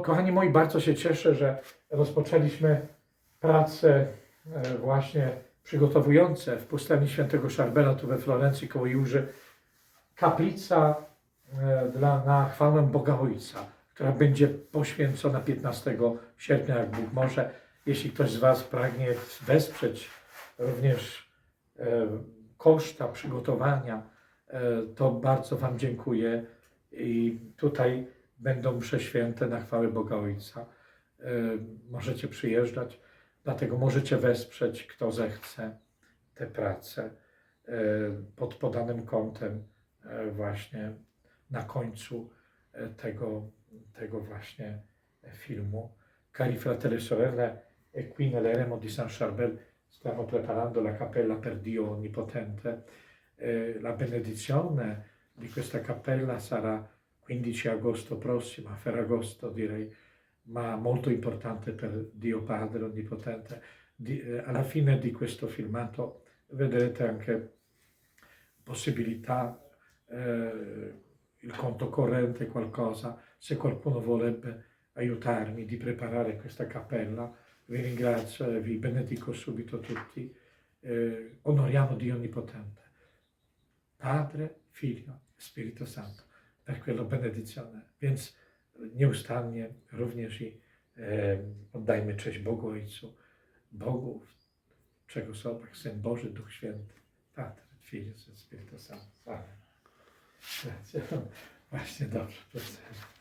kochani moi, bardzo się cieszę, że rozpoczęliśmy prace e, właśnie przygotowujące w pustelni świętego Szarbela tu we Florencji koło Jurzy kaplica e, dla, na chwałę Boga Ojca, która będzie poświęcona 15 sierpnia, jak Bóg może. Jeśli ktoś z Was pragnie wesprzeć również e, koszta przygotowania, to bardzo Wam dziękuję. I tutaj będą msze święte na chwałę Boga Ojca. E, Możecie przyjeżdżać, dlatego możecie wesprzeć, kto zechce, te prace e, pod podanym kątem e, właśnie na końcu tego, tego właśnie filmu. Cari fratelli e sorelle, e qui nell'eremo di San Charbel stiamo preparando la cappella per Dio Onnipotente. La benedizione di questa cappella sarà 15 agosto prossimo, a Ferragosto direi, ma molto importante per Dio Padre Onnipotente. Di- eh, alla fine di questo filmato vedrete anche possibilità, eh, il conto corrente, qualcosa, se qualcuno vorrebbe aiutarmi di preparare questa cappella, vi ringrazio e vi benedico subito tutti. Eh, onoriamo Dio Onnipotente, Padre, Figlio, Spirito Santo, per quella benedizione. Więc nieustannie również i e, oddajmy cześć Bogu Ojcu, Bogu, w trzech osobach, Syn Boży, Duch Święty, Padre, Figlio, Spirito Santo. Amen. Właśnie dobrze. proszę.